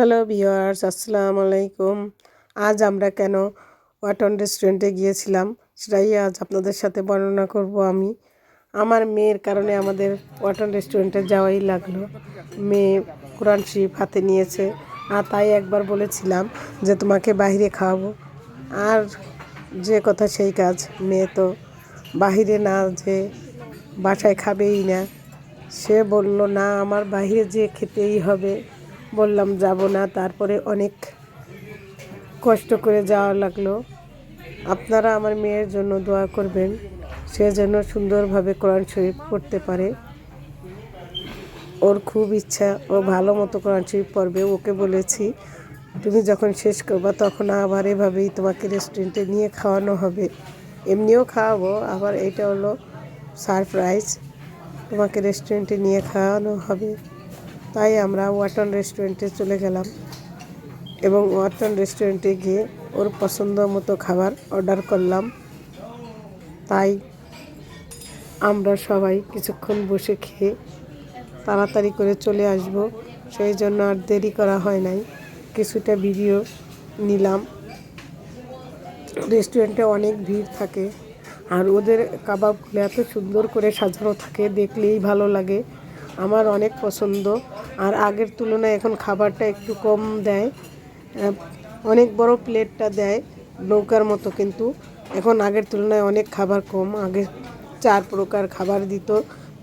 Hello viewers আসসালামু আলাইকুম। আজ আমরা কেন ওয়াটন রেস্টুরেন্টে গিয়েছিলাম সেটাই আজ আপনাদের সাথে বর্ণনা করব আমি। আমার মেয়ের কারণে আমাদের ওয়াটন রেস্টুরেন্টে যাওয়াই লাগল। মেয়ে কোরআন শরীফ হাতে নিয়েছে, আর তাই একবার বলেছিলাম যে তোমাকে বাইরে খাওয়াবো। আর যে কথা সেই কাজ, মেয়ে তো বাহিরে না যে বাসায় খাবেই না। সে বলল, না, আমার বাইরে যেয়ে খেতেই হবে। বললাম, যাব না। তারপরে অনেক কষ্ট করে যাওয়া লাগল। আপনারা আমার মেয়ের জন্য দোয়া করবেন। সে যেন সুন্দরভাবে কোরআন শরীফ পড়তে পারে। ওর খুব ইচ্ছা, ও ভালো মতো কোরআন শরীফ পড়বে। ওকে বলেছি, তুমি যখন শেষ করবা, তখন আবার এভাবেই তোমাকে রেস্টুরেন্টে নিয়ে খাওয়ানো হবে। এমনিও খাওয়াবো, আবার এটা হলো সারপ্রাইজ তোমাকে রেস্টুরেন্টে নিয়ে খাওয়ানো হবে। তাই আমরা ওয়াটন রেস্টুরেন্টে চলে গেলাম এবং ওয়াটন রেস্টুরেন্টে গিয়ে ওর পছন্দ মতো খাবার অর্ডার করলাম। তাই আমরা সবাই কিছুক্ষণ বসে খেয়ে তাড়াতাড়ি করে চলে আসব। সেই জন্য আর দেরি করা হয় নাই। কিছুটা ভিডিও নিলাম। রেস্টুরেন্টে অনেক ভিড় থাকে আর ওদের কাবাবগুলো এত সুন্দর করে সাজানো থাকে, দেখলেই ভালো লাগে। আমার অনেক পছন্দ। আর আগের তুলনায় এখন খাবারটা একটু কম দেয়। অনেক বড় প্লেটটা দেয় নৌকার মতো কিন্তু। এখন আগের তুলনায় অনেক খাবার কম। আগে চার প্রকার খাবার দিত,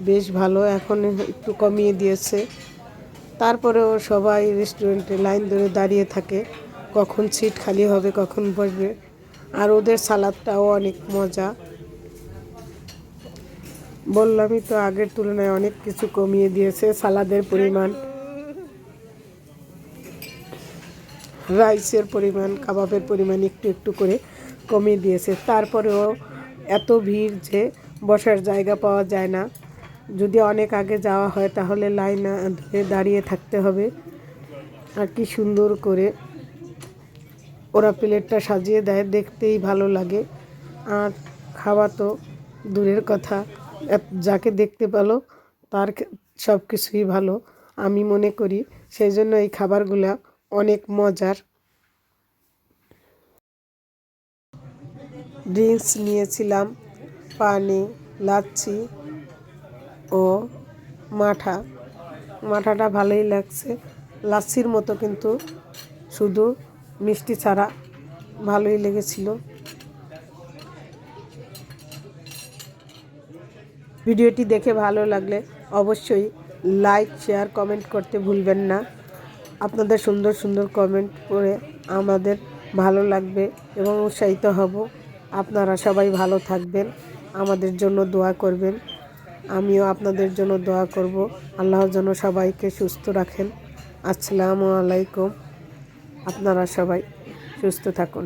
বেশ ভালো, এখন একটু কমিয়ে দিয়েছে। তারপরেও সবাই রেস্টুরেন্টে লাইন ধরে দাঁড়িয়ে থাকে, কখন সিট খালি হবে, কখন বসবে। আর ওদের সালাদটাও অনেক মজা। বললামই তো আগের তুলনায় অনেক কিছু কমিয়ে দিয়েছে, সালাদের পরিমাণ, রাইসের পরিমাণ, কাবাবের পরিমাণ একটু একটু করে কমিয়ে দিয়েছে। তারপরেও এত ভিড় যে বসার জায়গা পাওয়া যায় না। যদি অনেক আগে যাওয়া হয় তাহলে লাইন ধরে দাঁড়িয়ে থাকতে হবে। আর কি সুন্দর করে ওরা প্লেটটা সাজিয়ে দেয়, দেখতেই ভালো লাগে। আর খাওয়া তো দূরের কথা। যাকে দেখতে পেল তার সব কিছুই ভালো, আমি মনে করি। সেই জন্য এই খাবারগুলা অনেক মজার। ড্রিঙ্কস নিয়েছিলাম, পানি, লাচ্ছি ও মাঠা। মাঠাটা ভালোই লাগছে। লাচ্ছির মতো কিন্তু শুধু মিষ্টি ছাড়া ভালোই লেগেছিল। ভিডিওটি দেখে ভালো লাগলে অবশ্যই লাইক, শেয়ার, কমেন্ট করতে ভুলবেন না। আপনাদের সুন্দর সুন্দর কমেন্ট করে আমাদের ভালো লাগবে এবং উৎসাহিত হব। আপনারা সবাই ভালো থাকবেন, আমাদের জন্য দোয়া করবেন। আমিও আপনাদের জন্য দোয়া করব। আল্লাহ যেন সবাইকে সুস্থ রাখেন। আসসালামু আলাইকুম। আপনারা সবাই সুস্থ থাকুন।